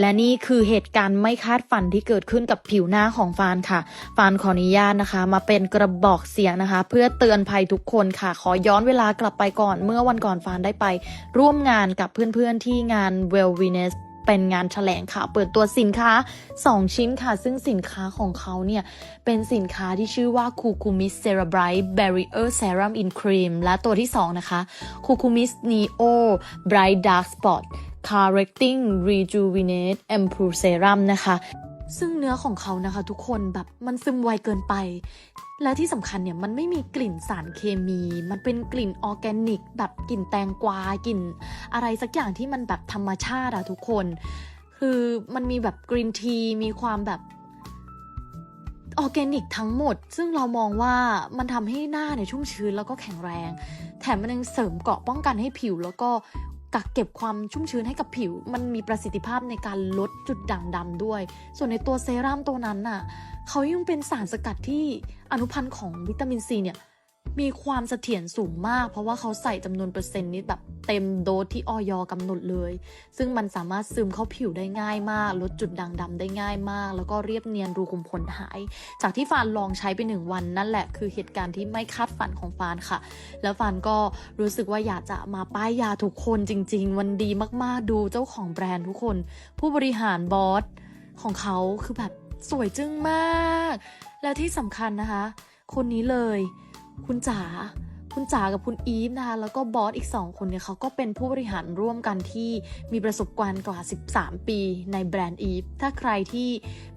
และนี่คือเหตุการณ์ไม่คาดฝันที่เกิดขึ้นกับผิวหน้าของฟานค่ะ ฟานขออนุญาตนะคะ มาเป็นกระบอกเสียงนะคะ เพื่อเตือนภัยทุกคนค่ะ ขอย้อนเวลากลับไปก่อน เมื่อวันก่อนฟานได้ไป ร่วมงานกับเพื่อนๆที่งาน Well Venus เป็นงานแถลงข่าวเปิดตัวสินค้า 2 ชิ้นค่ะ ซึ่งสินค้าของเขาเนี่ย เป็นสินค้าที่ชื่อว่า Cucumis Cerebrite Barrier Serum in Cream และตัวที่ 2 นะคะ Cucumis Neo Bright Dark Spot Correcting Rejuvenate Improve Serum นะคะ ซึ่งเนื้อของเขานะคะทุกคนแบบมันซึมไวเกินไป และที่สำคัญเนี่ยมันไม่มีกลิ่นสารเคมี มันเป็นกลิ่นออร์แกนิก แบบกลิ่นแตงกวากลิ่นอะไรสักอย่างที่มันแบบธรรมชาติอะทุกคน คือมันมีแบบกรีนทีมีความแบบออร์แกนิกทั้งหมด ซึ่งเรามองว่ามันทำให้หน้าเนี่ยชุ่มชื้นแล้วก็แข็งแรง แถมมันยังเสริมเกราะป้องกันให้ผิวแล้วก็ กักเก็บความชุ่มชื้นให้กับผิว มันมีประสิทธิภาพในการลดจุดด่างดำด้วย ส่วนในตัวเซรั่มตัวนั้นน่ะเขายังเป็นสารสกัดที่อนุพันธ์ของวิตามินซีเนี่ย มีความเสถียรสูงมาก เพราะว่าเขาใส่จำนวนเปอร์เซ็นต์นี้แบบเต็มโดสที่ออยกำหนดเลย ซึ่งมันสามารถซึมเข้าผิวได้ง่ายมาก ลดจุดด่างดำได้ง่ายมาก แล้วก็เรียบเนียนรูขุมขนหาย จากที่ฟานลองใช้ไปหนึ่งวันนั่นแหละคือเหตุการณ์ที่ไม่คาดฝันของฟานค่ะ แล้วฟานก็รู้สึกว่าอยากจะมาป้ายยาทุกคนจริง ๆ วันดีมากๆ ดูเจ้าของแบรนด์ทุกคน ผู้บริหารบอสของเขาคือแบบสวยจึ้งมาก แล้วที่สำคัญนะคะ คนนี้เลย คุณจ๋าคุณจ๋ากับคุณอีฟนะคะแล้วก็บอสอีก 2 คนเนี่ยเขาก็เป็นผู้บริหารร่วมกันที่มีประสบการณ์กว่า 13 ปีในแบรนด์อีฟถ้าใครที่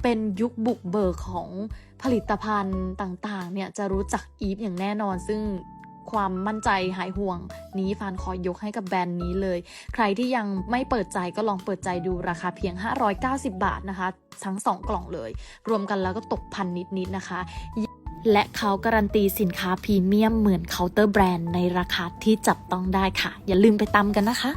เป็นยุคบุกเบิกของผลิตภัณฑ์ต่างๆเนี่ยจะรู้จักอีฟอย่างแน่นอนซึ่งความมั่นใจหายห่วงนี้ฟานขอยกให้กับแบรนด์นี้เลย ใครที่ยังไม่เปิดใจก็ลองเปิดใจดูราคาเพียง 590 บาทนะคะ ทั้ง 2 กล่องเลย รวมกันแล้วก็ตกพันนิดๆนะคะ และเขาการันตีสินค้าพรีเมียมเหมือนเคาน์เตอร์แบรนด์ในราคาที่จับต้องได้ค่ะ อย่าลืมไปตามกันนะคะ